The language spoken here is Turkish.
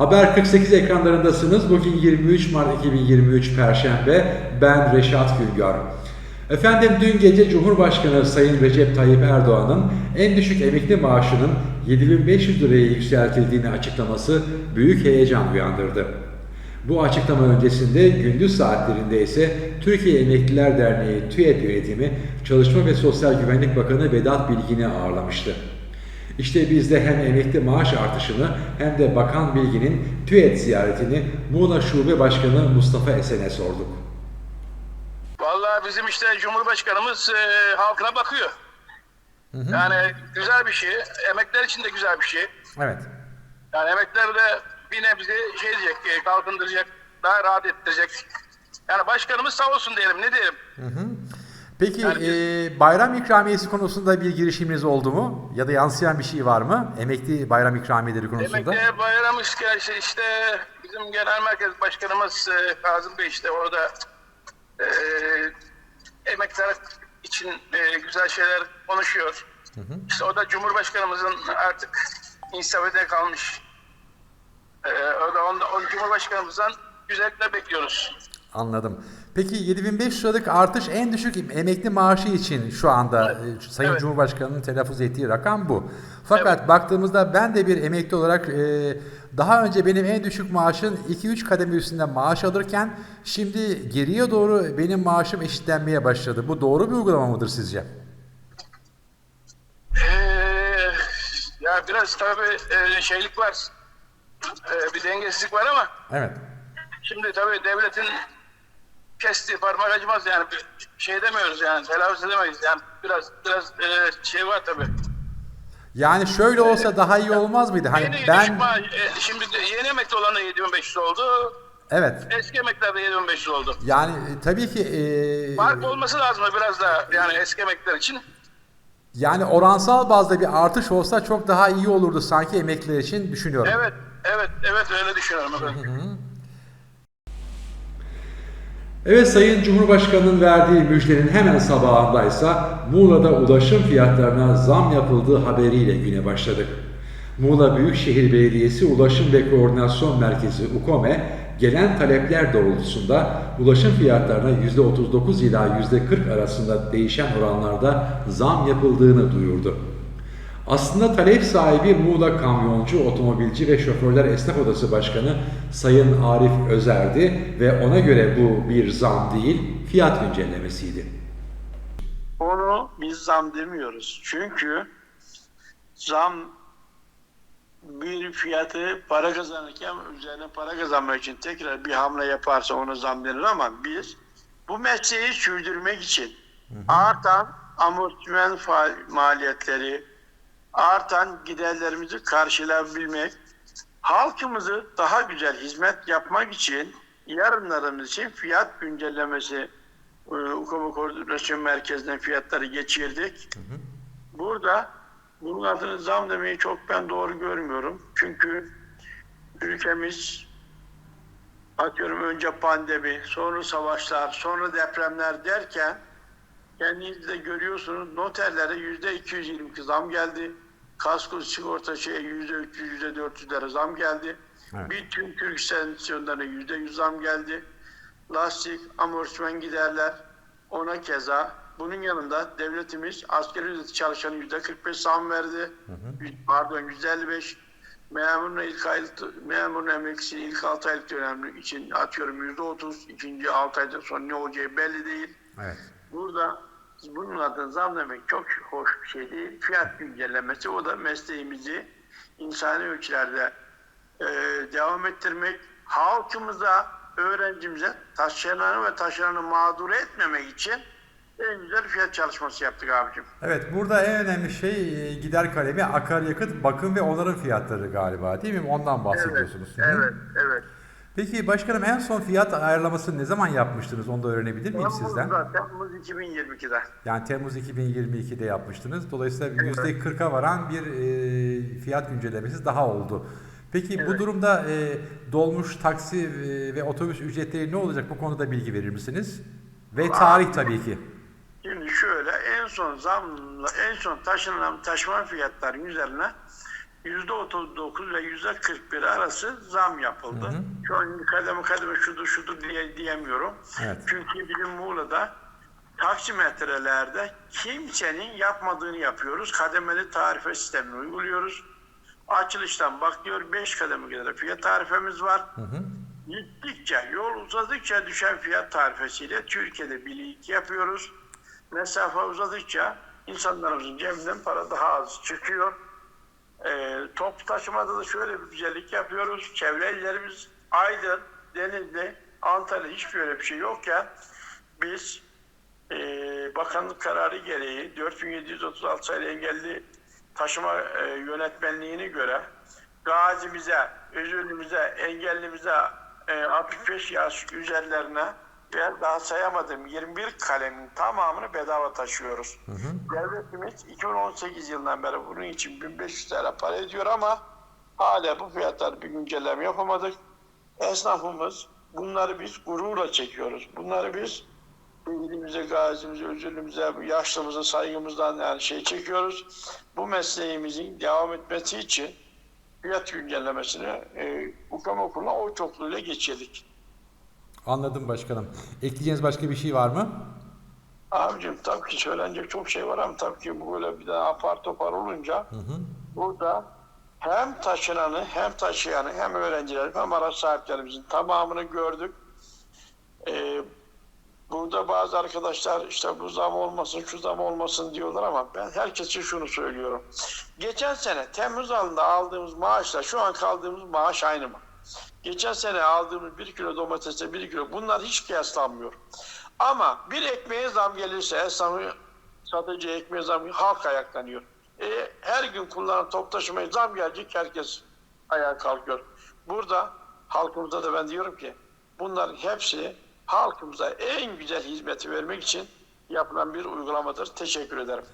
Haber 48 ekranlarındasınız. Bugün 23 Mart 2023 Perşembe. Ben Reşat Güngör. Efendim dün gece Cumhurbaşkanı Sayın Recep Tayyip Erdoğan'ın en düşük emekli maaşının 7500 liraya yükseltildiğini açıklaması büyük heyecan uyandırdı. Bu açıklama öncesinde gündüz saatlerinde ise Türkiye Emekliler Derneği TÜED yönetimi Çalışma ve Sosyal Güvenlik Bakanı Vedat Bilgin'i ağırlamıştı. İşte biz de hem emekli maaş artışını hem de Bakan Bilgin'in TÜED ziyaretini Muğla Şube Başkanı Mustafa Esen'e sorduk. Vallahi bizim işte Cumhurbaşkanımız e, halkına bakıyor. Yani güzel bir şey. Emekler için de güzel bir şey. Evet. Yani emekler de bir nebze şey diyecek, e, kalkındıracak, daha rahat ettirecek. Yani başkanımız sağ olsun diyelim, ne diyelim. Peki Yani biz- e, bayram ikramiyesi konusunda bir girişiminiz oldu mu? Ya da yansıyan bir şey var mı? Emekli bayram ikramiyeleri konusunda. Emekli bayramı işte, işte bizim genel merkez başkanımız e, Kazım Bey işte orada e, emekliler için e, güzel şeyler konuşuyor. İşte o da Cumhurbaşkanımızın artık insafete kalmış. E, o da onu, onu Cumhurbaşkanımızdan güzellikler bekliyoruz. Anladım. Peki 7500 liralık artış en düşük emekli maaşı için şu anda e, Sayın Evet. Cumhurbaşkanı'nın telaffuz ettiği rakam bu. Fakat baktığımızda ben de bir emekli olarak e, daha önce benim en düşük maaşın 2-3 kademe üstünde maaş alırken şimdi geriye doğru benim maaşım eşitlenmeye başladı. Bu doğru bir uygulama mıdır sizce? Ee, ya biraz tabii e, şeylik var. E, bir dengesizlik var ama Evet. Şimdi tabii devletin kestiği parmak acımaz yani bir şey demiyoruz yani telaffuz edemeyiz yani biraz biraz e, şey var tabii. Yani şöyle olsa daha iyi olmaz mıydı? Hani yeni ben maaş- e, şimdi yeni emekli olan da 7500 oldu. evet. Eski emekliler de 7500 oldu. Yani e, tabii ki e, Fark olması lazım biraz da yani eski emekliler için. yani oransal bazda bir artış olsa çok daha iyi olurdu sanki emekliler için düşünüyorum. Evet, evet, evet öyle düşünüyorum efendim. Evet Sayın Cumhurbaşkanı'nın verdiği müjdenin hemen sabahındaysa Muğla'da ulaşım fiyatlarına zam yapıldığı haberiyle güne başladık. Muğla Büyükşehir Belediyesi Ulaşım ve Koordinasyon Merkezi UKOME gelen talepler doğrultusunda ulaşım fiyatlarına %39 ila %40 arasında değişen oranlarda zam yapıldığını duyurdu. Aslında talep sahibi Muğla Kamyoncu, Otomobilci ve Şoförler Esnaf Odası Başkanı Sayın Arif Özer'di ve ona göre bu bir zam değil, fiyat güncellemesiydi. Onu biz zam demiyoruz. Çünkü zam bir fiyatı para kazanırken üzerine para kazanmak için tekrar bir hamle yaparsa ona zam denir ama biz bu mesleği sürdürmek için artan amortisman maliyetleri, artan giderlerimizi karşılayabilmek, halkımızı daha güzel hizmet yapmak için yarınlarımız için fiyat güncellemesi e, Koordinasyon Merkezi'nden fiyatları geçirdik. Burada bunun adını zam demeyi çok ben doğru görmüyorum. Çünkü ülkemiz atıyorum önce pandemi, sonra savaşlar, sonra depremler derken kendiniz de görüyorsunuz noterlere yüzde 222 zam geldi. Kasko sigorta şeye yüzde 300, yüzde 400'lere zam geldi. Evet. Bütün Türk istasyonlarına yüzde 100 zam geldi. Lastik, amortisman giderler ona keza. Bunun yanında devletimiz asgari ücret çalışanı yüzde 45 zam verdi. Yüz- Pardon yüzde 55. Memurun ilk aylık, memurun emeklisi ilk 6 aylık dönem için atıyorum yüzde 30. ikinci 6 aydan sonra ne olacağı belli değil. Evet. Burada bunun adını zam demek çok hoş bir şey değil. Fiyat güncellemesi o da mesleğimizi insani ölçülerde e, devam ettirmek, halkımıza, öğrencimize taşıyanı ve taşıyanı mağdur etmemek için en güzel fiyat çalışması yaptık abicim. Evet, burada en önemli şey e, gider kalemi akaryakıt, bakım ve onarım fiyatları galiba değil mi? Ondan bahsediyorsunuz. Hı. Evet, evet. Peki başkanım en son fiyat ayarlamasını ne zaman yapmıştınız? Onu da öğrenebilir miyim sizden? Temmuz'da, Temmuz 2022'de. Yani Temmuz 2022'de yapmıştınız. Dolayısıyla %40'a varan bir e, fiyat güncellemesi daha oldu. Peki bu durumda e, dolmuş, taksi e, ve otobüs ücretleri ne olacak? Bu konuda bilgi verir misiniz? Ve tarih tabii ki. Şimdi şöyle en son zamla en son taşınan taşıma fiyatlarının üzerine yüzde 39 ve yüzde 41 arası zam yapıldı. Şu an kademe kademe şudur şudur diye diyemiyorum. Evet. Çünkü bizim Muğla'da taksimetrelerde kimsenin yapmadığını yapıyoruz. Kademeli tarife sistemini uyguluyoruz. Açılıştan bakıyor 5 kademe kadar fiyat tarifemiz var. Gittikçe, yol uzadıkça düşen fiyat tarifesiyle Türkiye'de birlik yapıyoruz. Mesafe uzadıkça insanlarımızın cebinden para daha az çıkıyor. Ee, top taşımada da şöyle bir güzellik yapıyoruz. Çevre illerimiz Aydın, Denizli, Antalya hiç böyle bir şey yokken biz e, bakanlık kararı gereği 4736 sayılı engelli taşıma e, yönetmenliğine göre gazimize, özürlümüze, engellimize e, 65 yaş üzerlerine ve daha sayamadığım 21 kalemin tamamını bedava taşıyoruz. Devletimiz 2018 yılından beri bunun için 1500 lira para ediyor ama hala bu fiyatları bir güncelleme yapamadık. Esnafımız bunları biz gururla çekiyoruz. Bunları biz ilgimize, gazimize, özürlümüze, yaşlımıza, saygımızdan yani şey çekiyoruz. Bu mesleğimizin devam etmesi için fiyat güncellemesini e, UKAM okuluna o çokluğuyla geçirdik. Anladım başkanım. Ekleyeceğiniz başka bir şey var mı? Abicim tabii ki söylenecek çok şey var ama tabii ki bu böyle bir daha apar topar olunca burada hem taşınanı hem taşıyanı hem öğrencileri hem araç sahiplerimizin tamamını gördük. Ee, burada bazı arkadaşlar işte bu zam olmasın şu zam olmasın diyorlar ama ben herkese şunu söylüyorum. Geçen sene Temmuz ayında aldığımız maaşla şu an kaldığımız maaş aynı mı? Geçen sene aldığımız bir kilo domatese bir kilo bunlar hiç kıyaslanmıyor. Ama bir ekmeğe zam gelirse esnafı satıcı ekmeğe zam halk ayaklanıyor. E, her gün kullanan top taşımaya zam gelecek herkes ayağa kalkıyor. Burada halkımıza da ben diyorum ki bunların hepsi halkımıza en güzel hizmeti vermek için yapılan bir uygulamadır. Teşekkür ederim.